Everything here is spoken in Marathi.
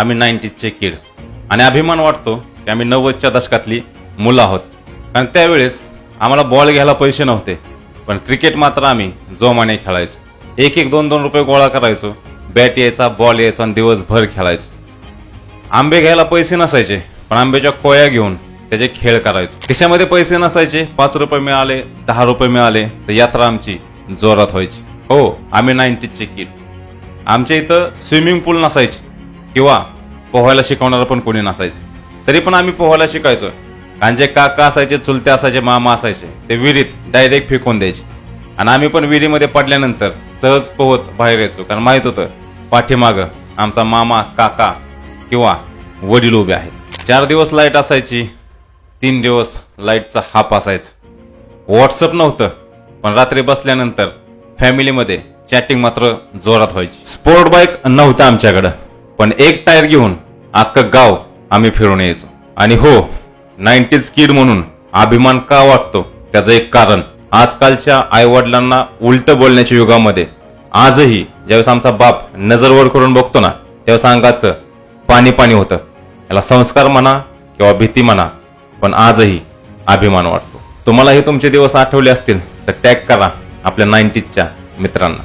आम्ही नाईन्टीजचे किड. आणि अभिमान वाटतो की आम्ही नव्वदच्या दशकातली मुलं आहोत. कारण त्यावेळेस आम्हाला बॉल घ्यायला पैसे नव्हते पण क्रिकेट मात्र आम्ही जोमाने खेळायचो. एक एक दोन दोन रुपये गोळा करायचो बॅट यायचा बॉल यायचा आणि दिवसभर खेळायचो. आंबे घ्यायला पैसे नसायचे पण आंब्याच्या कोया घेऊन त्याचे खेळ करायचो. खिशामध्ये पैसे नसायचे पाच रुपये मिळाले दहा रुपये मिळाले तर यात्रा आमची जोरात व्हायची. हो आम्ही नाईन्टीजचे किड. आमच्या इथं स्विमिंग पूल नसायचे. किंवा पोहायला शिकवणारं पण कोणी नसायचे. तरी पण आम्ही पोहायला शिकायचो. आणि जे काका असायचे चुलते असायचे मामा असायचे ते विहिरीत डायरेक्ट फेकून द्यायचे. आणि आम्ही पण विहिरीमध्ये पडल्यानंतर सहज पोहत बाहेर यायचो. कारण माहीत होतं पाठीमागं आमचा मामा काका किंवा वडील उभे आहेत. चार दिवस लाइट असायची तीन दिवस लाईटचा हाप असायचा. व्हॉट्सअप नव्हतं पण रात्री बसल्यानंतर फॅमिलीमध्ये चॅटिंग मात्र जोरात व्हायची. स्पोर्ट बाईक नव्हतं आमच्याकडं. पण एक टायर घेऊन अख्खं गाव आम्ही फिरून यायचो. आणि हो नाईन्टीज किड म्हणून अभिमान का वाटतो त्याचं एक कारण आजकालच्या आईवडिलांना उलट बोलण्याच्या युगामध्ये आजही ज्यावेळेस आमचा बाप नजरवर करून बघतो ना तेव्हा अंगाचं पाणी पाणी होतं. याला संस्कार म्हणा किंवा भीती म्हणा पण आजही अभिमान वाटतो. तुम्हालाही तुमचे दिवस आठवले असतील तर टॅग करा आपल्या नाईन्टीजच्या मित्रांना.